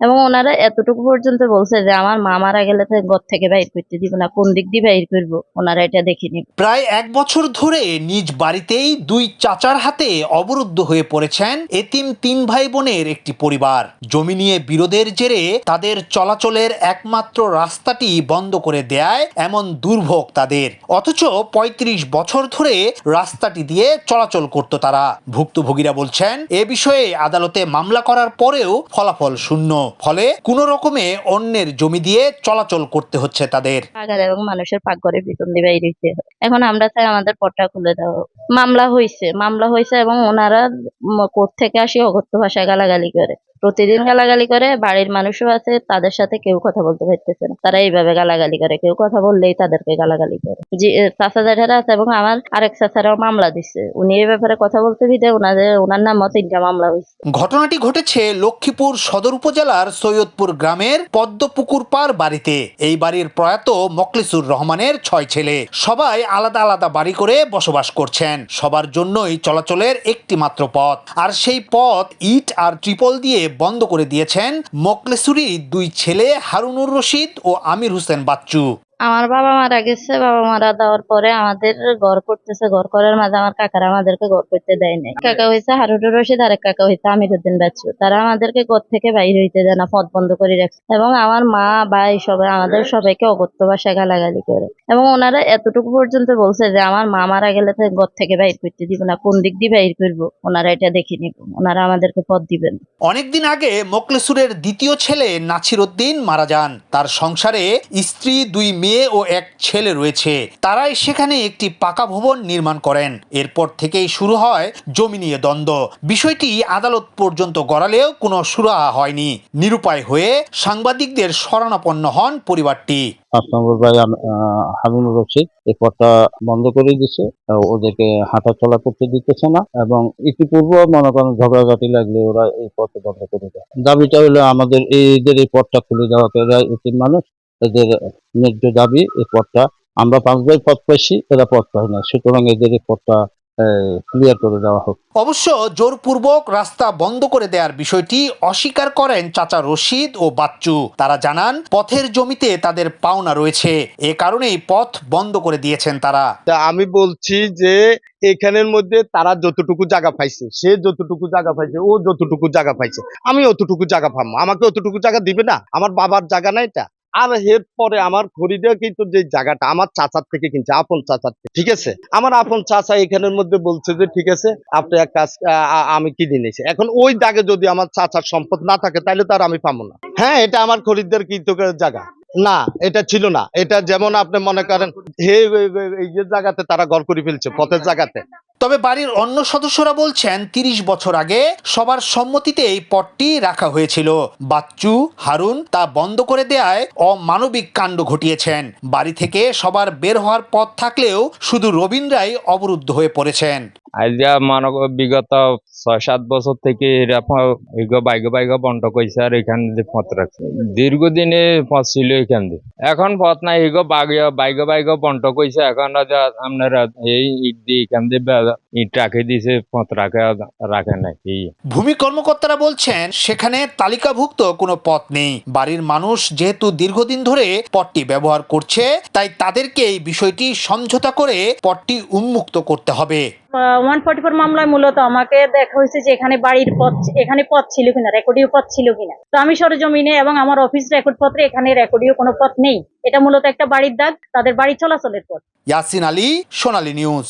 এবং ওনারা এতটুকু পর্যন্ত বলছে যে আমার মা মারা গেলে তো ঘর থেকে বাইর করতে দিব না, কোন দিক দিয়ে বাইর করব? ওনারা এটা দেখে নিব প্রায় এক বছর ধরে নিজ বাড়িতেই দুই চাচার হাতে অবরুদ্ধ হয়ে পড়েছেন এতিম তিন ভাই বোনের একটি পরিবার। জমি নিয়ে বিরোধের জেরে তাদের চলাচলের একমাত্র রাস্তাটি বন্ধ করে দেয় এমন দুর্ভোগ তাদের। অথচ ৩৫ বছর ধরে রাস্তাটি দিয়ে চলাচল করত তারা। ভুক্তভোগীরা বলছেন, এ বিষয়ে আদালতে মামলা করার পরেও ফলাফল শূন্য। ফলে কোন রকমে অন্যের জমি দিয়ে চলাচল করতে হচ্ছে তাদের। এবং মানুষের পাকঘরে ভিতর দিয়ে রইছে। এখন আমরা চাই আমাদের পটটা খুলে দাও। মামলা হয়েছে মামলা হয়েছে এবং ওনারা কোর্ট থেকে আসি অগত্য ভাষায় গালাগালি করে। প্রতিদিন গালাগালি করে বাড়ির মানুষও আছে তাদের সাথে কেউ কথা বলতে পারতেছে না। তারা এইভাবে গালাগালি করে কেউ কথা বললেই তাদেরকে গালাগালি করে। এ, চাচা জ্যাঠারা আছে এবং আমার আরেক চাচারাও মামলা দিচ্ছে উনি এই ব্যাপারে কথা বলতে দিতে ওনাদের ওনার নামও তিনটা মামলা হয়েছে ঘটনাটি ঘটেছে লক্ষ্মীপুর সদর উপজেলার সৈয়দপুর গ্রামের পদ্মপুকুর পার বাড়িতে। এই বাড়ির প্রয়াত মকলিসুর রহমানের ছয় ছেলে। সবাই আলাদা আলাদা বাড়ি করে বসবাস করছেন। সবার জন্যই চলাচলের একটি মাত্র পথ। আর সেই পথ ইট আর ট্রিপল দিয়ে বন্ধ করে দিয়েছেন মকলেসুরি দুই ছেলে হারুনুর রশিদ ও আমির হোসেন বাচ্চু। আমার বাবা মারা গেছে বাবা মারা দেওয়ার পরে আমাদের ঘর করতেছে ঘর করার মাঝে আমার কাকারা আমাদেরকে ঘর করতে দেয় নাই। কাকা হয়েছে হারুনুর রশিদ আরেক কাকা হয়েছে আমির উদ্দিন বাচ্চু। তারা আমাদেরকে ঘর থেকে বাইর হইতে দেয় না পথ বন্ধ করে রাখছে। এবং আমার মা ভাই সবাই আমাদের সবাইকে অগত্য ভাষায় গালাগালি করে। এবং ওনারা এতটুকু পর্যন্ত বলছে যে আমার মা মারা গেলে তো ঘর থেকে বাইর করতে দিব না কোন দিক দিয়ে বাইর করব? ওনারা এটা দেখে নিব ওনারা আমাদেরকে পথ দিবেন। অনেকদিন আগে মোকলেসুরের দ্বিতীয় ছেলে নাছির উদ্দিন মারা যান। তার সংসারে স্ত্রী দুই মেয়ে ও এক ছেলে রয়েছে। তারাই সেখানে একটি পাকা ভবন নির্মাণ করেন। এরপর থেকেই শুরু হয় জমি নিয়ে দ্বন্দ্ব। বিষয়টি আদালত পর্যন্ত গড়ালেও কোনো সুরাহা হয়নি। নিরুপায় হয়ে সাংবাদিকদের শরণাপন্ন হন পরিবারটি। পাঁচ নম্বর ভাই হারুনুর রশিদ, এই পথটা বন্ধ করে দিছে। ওদেরকে হাঁটা চলা করতে দিতেছে না এবং ইতিপূর্ব মনে করেন ঝগড়াঝাটি লাগলে ওরা এই পথে বন্ধ করে দেয়। দাবিটা হলো আমাদের এদের এই পথটা খুলে দেওয়া এতিম মানুষ এদের ন্যায্য দাবি এই পথটা আমরা পাঁচ ভাই পথ পাইছি এরা পথ পায় না। সুতরাং এদের এই পথটা ক্লিয়ার করে দেওয়া হোক। অবশ্য জোরপূর্বক রাস্তা বন্ধ করে দেওয়ার বিষয়টি অস্বীকার করেন চাচা রশিদ ও বাচ্চু। তারা জানান পথের জমিতে তাদের পাওনা রয়েছে। এ কারণেই পথ বন্ধ করে দিয়েছেন তারা। তা আমি বলছি যে এখানের মধ্যে তারা যতটুকু জায়গা পাইছে সে যতটুকু জায়গা পাইছে ও যতটুকু জায়গা পাইছে আমি অতটুকু জায়গা পাবো। আমাকে অতটুকু জায়গা দিবে না? আমার বাবার জায়গা না এটা? আর এর পরে আমার খরিদে কিন্তু যে জায়গাটা আমার চাচার থেকে কিনছে, আপন চাচার থেকে, ঠিক আছে? আমার আপন চাচা এখানের মধ্যে বলছে যে, ঠিক আছে, আপনি এক কাজ আমি কিনে নিয়েছি। এখন ওই দাগে যদি আমার চাচার সম্পদ না থাকে, তাহলে তো আর আমি পাবো না। হ্যাঁ এটা আমার খরিদ্দার কিন্তু জায়গা। না, এটা ছিল না। এটা যেমন আপনি মনে করেন, হে এই যে জায়গাতে তারা গড় করে ফেলছে, পথের জায়গাতে। তবে বাড়ির অন্য সদস্যরা বলছেন তিরিশ বছর আগে সবার সম্মতিতে এই পটটি রাখা হয়েছিল। বাচ্চু, হারুন তা বন্ধ করে দেয়ায় অমানবিক কাণ্ড ঘটিয়েছেন। বাড়ি থেকে সবার বের হওয়ার পথ থাকলেও শুধু রবীন্দ্রাই অবরুদ্ধ হয়ে পড়েছেন। আইজা মনে বিগত ছয় সাত বছর থেকে এরা এগো, বাইগো বাইগো বন্ধ আর এখান দিয়ে পথ রাখছে। দীর্ঘদিনে পথ ছিল এখান দিয়ে। এখন পথ নাই, এগো, বাইগো বাইগো বন্ধ কইছে। এখন আপনারা এই ইট দিয়ে এখান দিয়ে ইট রাখে দিছে পথ রাখে রাখে এই ভূমি কর্মকর্তারা বলছেন সেখানে তালিকাভুক্ত কোনো পথ নেই। বাড়ির মানুষ যেহেতু দীর্ঘদিন ধরে পথটি ব্যবহার করছে তাই তাদেরকে এই বিষয়টি সমঝোতা করে পথটি উন্মুক্ত করতে হবে। ওয়ান ফর্টি ফোর মামলায় মূলত আমাকে দেখা হয়েছে যে এখানে বাড়ির পথ এখানে পথ ছিল কিনা রেকর্ডিও পথ ছিল কিনা। তো আমি সরজমিনে এবং আমার অফিস রেকর্ড পত্রে এখানে রেকর্ডিও কোনো পথ নেই। এটা মূলত একটা বাড়ির দাগ তাদের বাড়ি চলাচলের পথ। ইয়াসিন আলী সোনালী নিউজ।